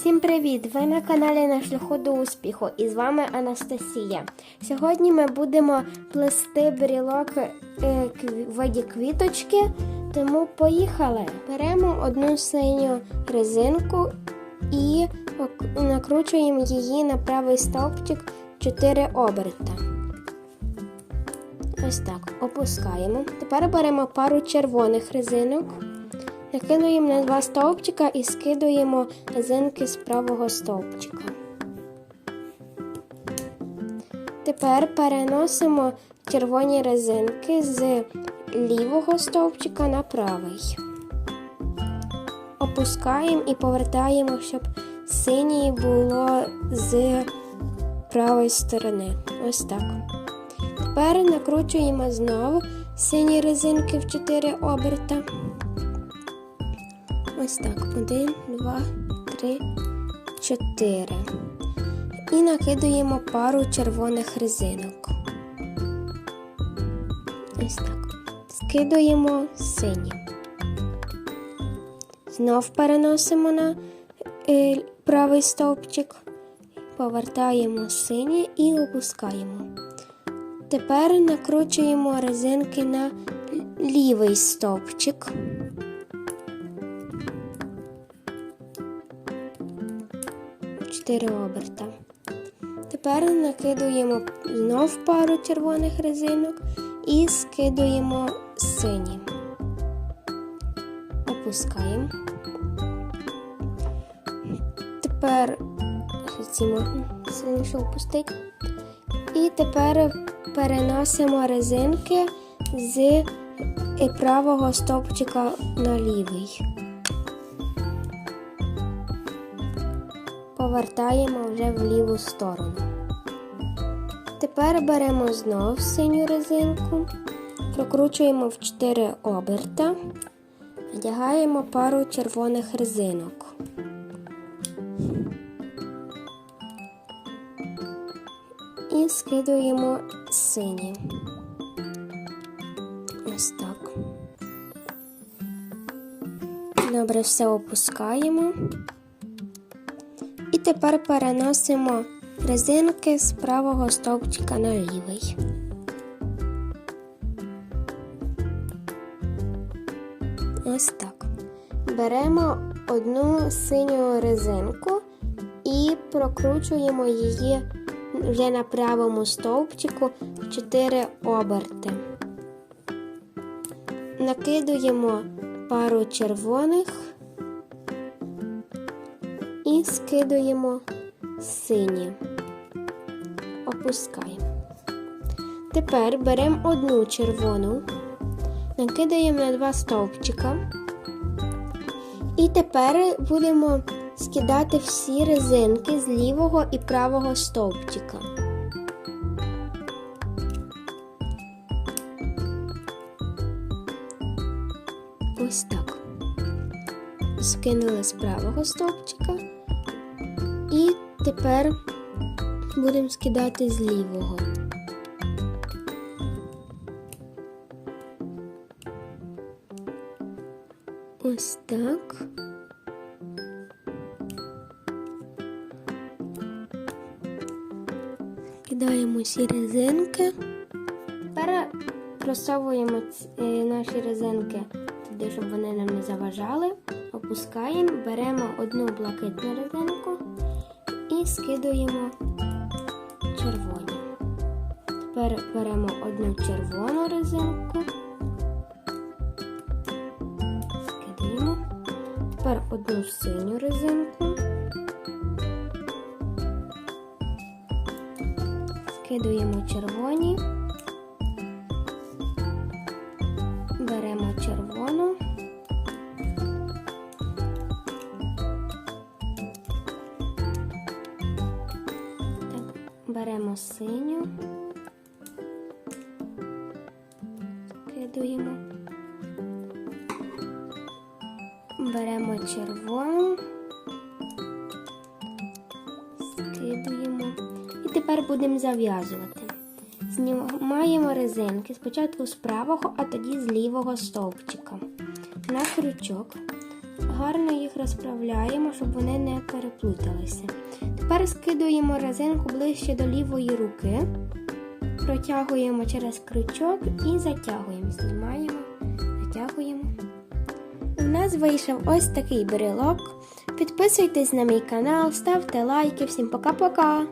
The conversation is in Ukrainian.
Всім привіт! Ви на каналі на шляху до успіху і з вами Анастасія. Сьогодні ми будемо плести брілок е, в виді квіточки, тому поїхали. Беремо одну синю резинку і накручуємо її на правий стовпчик 4 оберта. Ось так, опускаємо. Тепер беремо пару червоних резинок. Накидуємо на два стовпчика і скидуємо резинки з правого стовпчика. Тепер переносимо червоні резинки з лівого стовпчика на правий. Опускаємо і повертаємо, щоб синій було з правої сторони. Ось так. Тепер накручуємо знову сині резинки в 4 оберта. Ось так. Один, два, три, чотири. І накидуємо пару червоних резинок. Ось так. Скидуємо сині. Знов переносимо на е, правий стовпчик. Повертаємо сині і опускаємо. Тепер накручуємо резинки на лівий стовпчик. Чотири оберта. Тепер накидуємо знов пару червоних резинок і скидуємо сині. Опускаємо. Тепер ці сильніше опустити. І тепер переносимо резинки з правого стовпчика на лівий. Повертаємо вже в ліву сторону. Тепер беремо знов синю резинку, прокручуємо в 4 оберта, одягаємо пару червоних резинок. І скидуємо сині. Ось так. Добре, все опускаємо. Тепер переносимо резинки з правого стовпчика на лівий. Ось так. Беремо одну синю резинку і прокручуємо її вже на правому стовпчику в 4 оберти. Накидуємо пару червоних і скидуємо сині. Опускаємо. Тепер беремо одну червону, накидаємо на два стовпчика. І тепер будемо скидати всі резинки з лівого і правого стовпчика. Ось так. Скинули з правого стовпчика. І тепер будемо скидати з лівого. Ось так. Кидаємо всі резинки. Тепер просовуємо е, наші резинки туди, щоб вони нам не заважали. Опускаємо, беремо одну блакитну резинку і скидуємо червоні. Тепер беремо одну червону резинку. Скидаємо. Тепер одну синю резинку. Скидуємо червоні. Беремо червону. Беремо синю. Скидуємо. Беремо червону. Скидуємо. І тепер будемо зав'язувати. Знімаємо резинки спочатку з правого, а тоді з лівого стовпчика. На крючок гарно їх розправляємо, щоб вони не переплуталися. Тепер скидуємо резинку ближче до лівої руки, протягуємо через крючок і затягуємо. Знімаємо, затягуємо. У нас вийшов ось такий брелок. Підписуйтесь на мій канал, ставте лайки. Всім пока-пока!